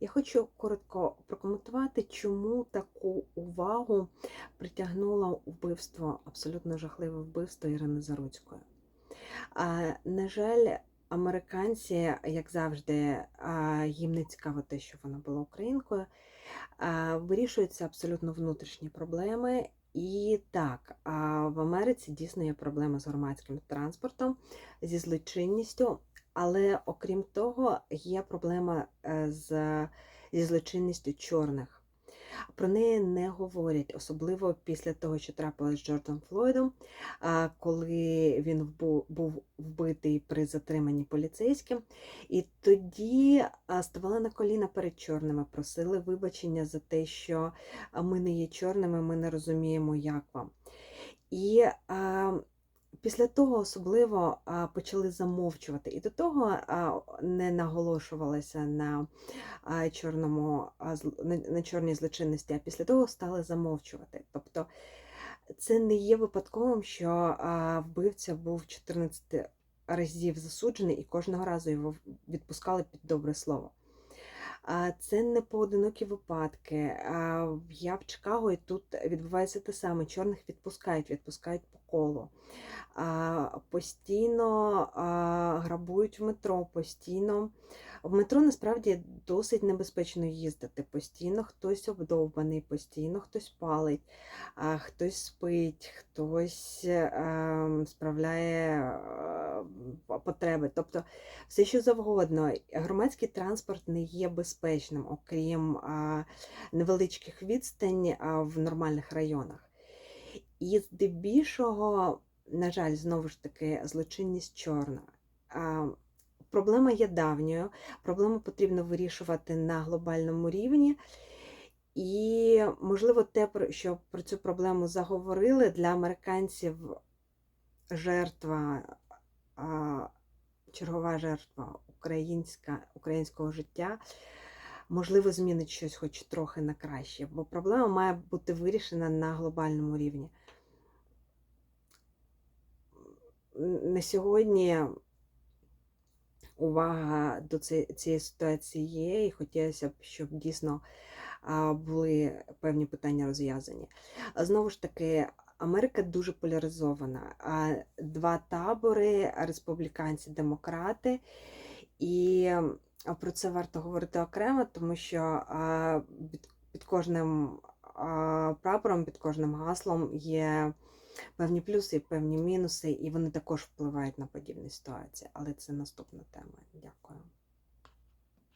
Я хочу коротко прокоментувати, чому таку увагу притягнуло вбивство, абсолютно жахливе вбивство Ірини Заруцької. А, На жаль, американці, як завжди, їм не цікаво те, що вона була українкою. Вирішуються абсолютно внутрішні проблеми. І так, в Америці дійсно є проблеми з громадським транспортом, зі злочинністю, але окрім того, є проблема е, з, зі злочинністю чорних. Про неї не говорять, особливо після того, що трапилось з Джорджем Флойдом, коли він був вбитий при затриманні поліцейським. І тоді ставали на коліна перед чорними, просили вибачення за те, що ми не є чорними, ми не розуміємо, як вам. І після того особливо почали замовчувати. І до того не наголошувалося на чорному, на, чорній злочинності, а після того стали замовчувати. Тобто це не є випадковим, що вбивця був 14 разів засуджений і кожного разу його відпускали під добре слово. Це не поодинокі випадки. Я в Чикаго і тут відбувається те саме. Чорних відпускають, відпускають по А, Постійно грабують в метро, постійно. В метро насправді досить небезпечно їздити. Постійно хтось обдовбаний, постійно хтось палить, хтось спить, хтось е, справляє е, потреби. Тобто все, що завгодно. Громадський транспорт не є безпечним, окрім невеличких відстань в нормальних районах. І здебільшого, на жаль, знову ж таки, злочинність чорна. Проблема є давньою, проблему потрібно вирішувати на глобальному рівні. І, можливо, те, що про цю проблему заговорили для американців жертва, чергова жертва українська, українського життя, можливо, змінить щось хоч трохи на краще, бо проблема має бути вирішена на глобальному рівні. На сьогодні увага до цієї ситуації є, і хотілося б, щоб дійсно були певні питання розв'язані. Знову ж таки, Америка дуже поляризована. Два табори республіканці, демократи. І про це варто говорити окремо, тому що під, кожним прапором, під кожним гаслом є певні плюси певні мінуси, і вони також впливають на подібні ситуації. Але це наступна тема. Дякую.